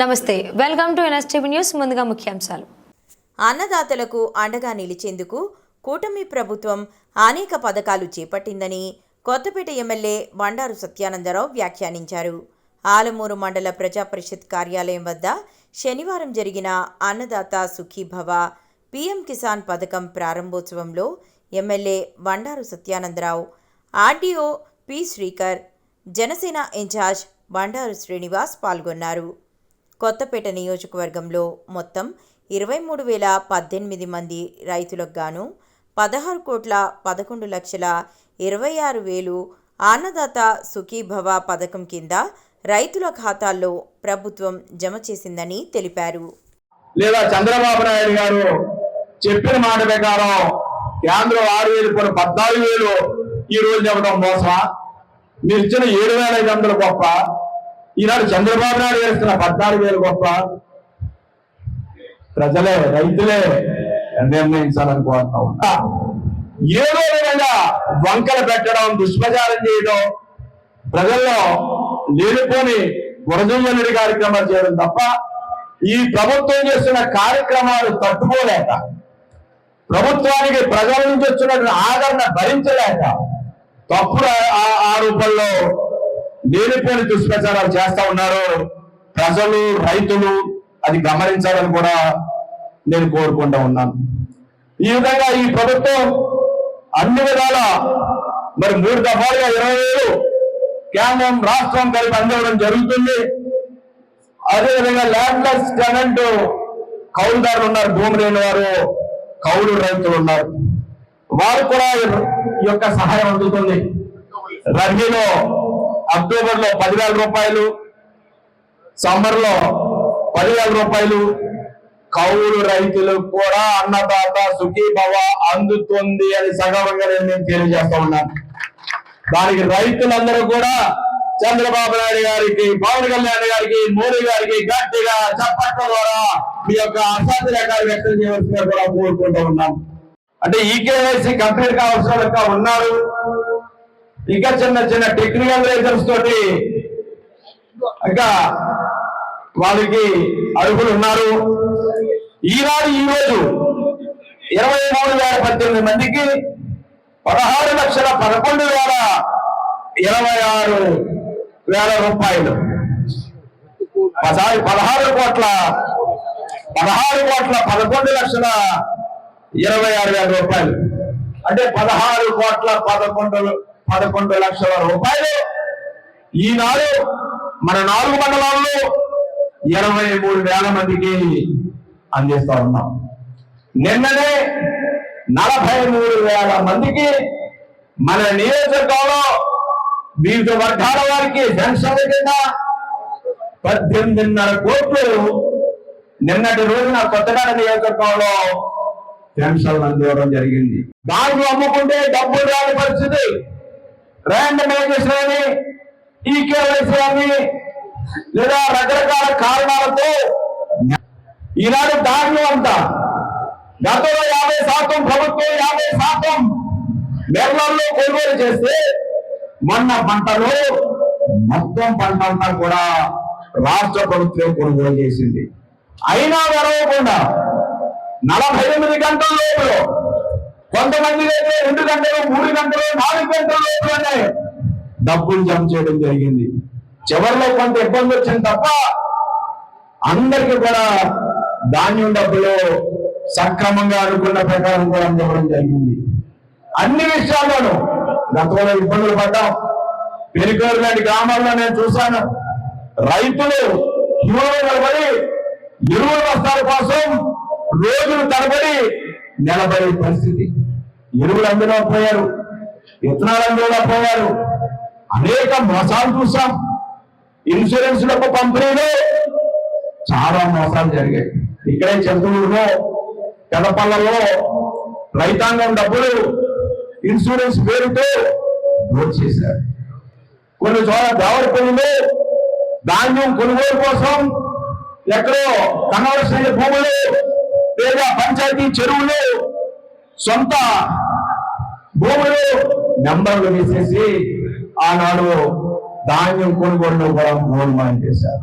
నమస్తే welcome to NSTV news ముందుగా ముఖ్యాంశాలు. అన్నదాతలకు అండగా నిలిచేందుకు కూటమి ప్రభుత్వం అనేక పథకాలు చేపట్టిందని కొత్తపేట ఎమ్మెల్యే బండారు సత్యానందరావు వ్యాఖ్యానించారు. ఆలమూరు మండల ప్రజా పరిషత్ కార్యాలయం వద్ద శనివారం జరిగిన అన్నదాత సుఖీభవ పీఎం కిసాన్ పథకం ప్రారంభోత్సవంలో MLA Bandaru Satyanandarao RDO P Srikar Janasena incharge Bandaru Srinivas పాల్గొన్నారు. కొత్తపేట నియోజకవర్గంలో మొత్తం ఇరవై మూడు వేల పద్దెనిమిది మంది రైతులకు గాను పదహారు కోట్ల పదకొండు లక్షల ఇరవై ఆరు వేలు అన్నదాత సుఖీభవ పథకం కింద రైతుల ఖాతాల్లో ప్రభుత్వం జమ చేసిందని తెలిపారు. లేదా చంద్రబాబు నాయుడు గారు చెప్పిన మాట ప్రకారం కేంద్రం ఆరు వేలు కొన్ని పద్నాలుగు వేలు ఈ రోజు చెప్పడం మోసమా? మీరు ఇచ్చిన ఏడు వేల ఐదు వందలు గొప్ప. ఈనాడు చంద్రబాబు నాయుడు వేస్తున్న పద్నాలుగు వేలు గొప్ప ప్రజలే రైతులే నిర్ణయించాలనుకుంటా ఉంటా ఏదో విధంగా వంకలు పెట్టడం దుష్ప్రచారం చేయడం ప్రజల్లో లేనిపోని వరదల్లడి కార్యక్రమాలు చేయడం తప్ప ఈ ప్రభుత్వం చేస్తున్న కార్యక్రమాలు తట్టుకోలేక ప్రభుత్వానికి ప్రజల నుంచి వచ్చినటువంటి ఆదరణ భరించలేక తప్పుడు ఆ- ఆరోపణలో లేనిపోని దుష్ప్రచారాలు చేస్తా ఉన్నారు ప్రజలు రైతులు అది గమనించాలని కూడా నేను కోరుకుంటా ఉన్నాను. ఈ విధంగా ఈ ప్రభుత్వం అన్ని విధాల మరి మూడు దఫాలుగా ఇరవై వేలు కేంద్రం రాష్ట్రం కలిపి అందివ్వడం జరుగుతుంది. అదేవిధంగా ల్యాండ్లెస్ టెనెంట్ కౌలుదారులు ఉన్నారు భూమి లేని వారు కౌలు రైతులు ఉన్నారు. వారు కూడా ఈ యొక్క సహాయం అందుతుంది. రబీలో అక్టోబర్లో పదివేల రూపాయలు సమ్మర్లో పదివేల రూపాయలు. కౌలు రైతులకు కూడా అన్నదాత సుఖీభవ అందుతుంది అని సగవంగా నేను తెలియజేస్తా ఉన్నాను. దానికి రైతులందరూ కూడా చంద్రబాబు నాయుడు గారికి పవన్ కళ్యాణ్ గారికి మోడీ గారికి గట్టిగా చప్పట్ల ద్వారా మీ యొక్క అసాధ్యకాలు వ్యక్తం చేయవలసిందిగా కూడా కోరుకుంటూ ఉన్నాం. అంటే ఈకేవైసీ కంప్లీట్ కావాల్సిన లెక్క ఉన్నారు. ఇంకా చిన్న చిన్న టెక్నికల్ రీజన్స్ తోటి ఇంకా వాళ్ళకి అడుగులు ఉన్నారు. ఈనాడు ఈ రోజు ఇరవై మూడు వేల పద్దెనిమిది మందికి పదహారు లక్షల పదకొండు వేల ఇరవై ఆరు వేల రూపాయలు. పదహారు పదహారు కోట్ల పదహారు కోట్ల పదకొండు లక్షల ఇరవై ఆరు వేల రూపాయలు. అంటే పదహారు కోట్ల పదకొండు పదకొండు లక్షల రూపాయలు. ఈనాడు మన నాలుగు మండలాల్లో ఇరవై మూడు వేల మందికి అందిస్తా ఉన్నాం. నిన్ననే నలభై మూడు వేల మందికి మన నియోజకవర్గంలో వివిధ వర్గాల వారికి పెన్షన్ల కింద పద్దెనిమిదిన్నర కోట్లు నిన్నటి రోజున కొత్తగూడ నియోజకవర్గంలో పెన్షన్లు అందివ్వడం జరిగింది. దాంట్లో అమ్ముకుంటే డబ్బులు రాని పరిస్థితి ర్యాండమైజేషన్ అని ఈకేవైసీ అని లేదా రకరకాల కారణాలతో ఈనాడు ధాన్యం అంతా. గతంలో యాభై శాతం ప్రభుత్వం యాభై శాతం నెలల్లో కొనుగోలు చేస్తే మొన్న పంటలు మొత్తం పంట అంతా కూడా రాష్ట్ర ప్రభుత్వం కొనుగోలు చేసింది. అయినా వెరవకుండా నలభై ఎనిమిది గంటల లోపల కొంతమంది అయితే రెండు గంటలు మూడు గంటలు నాలుగు గంటలు లోపలనే డబ్బులు జమ చేయడం జరిగింది. చివరిలో కొంత ఇబ్బంది వచ్చింది తప్ప అందరికీ కూడా ధాన్యం డబ్బులు సక్రమంగా అనుకున్న ప్రకారం కూడా అందడం జరిగింది. అన్ని విషయాల్లోనూ గతంలో ఇబ్బందులు పడ్డాం. పెరికూరు లాంటి గ్రామాల్లో నేను చూశాను. రైతులు క్యూలో నిలబడి ఎరువుల బస్తాల కోసం రోజులు తరబడి నిలబడే పరిస్థితి. ఎరువులు అందులో పోయారు విత్తనాలు అందులో పోయారు. అనేక మోసాలు చూసాం ఇన్సూరెన్స్ డబ్బు పంపిణీలో చాలా మోసాలు జరిగాయి. ఇక్కడే చంద్రుడులో పెదపల్లలో రైతాంగం డబ్బులు ఇన్సూరెన్స్ పేరుతో దోచేశారు చేశారు. కొన్ని చోట్ల దేవరపల్లిలో ధాన్యం కొనుగోలు కోసం ఎక్కడో కనవలసిన భూములు లేదా పంచాయతీ చెరువులు సొంత భూములు నెంబర్లు వేసేసి ఆనాడు ధాన్యం కొనుగోలు కూడా గోల్మాన్ చేశారు.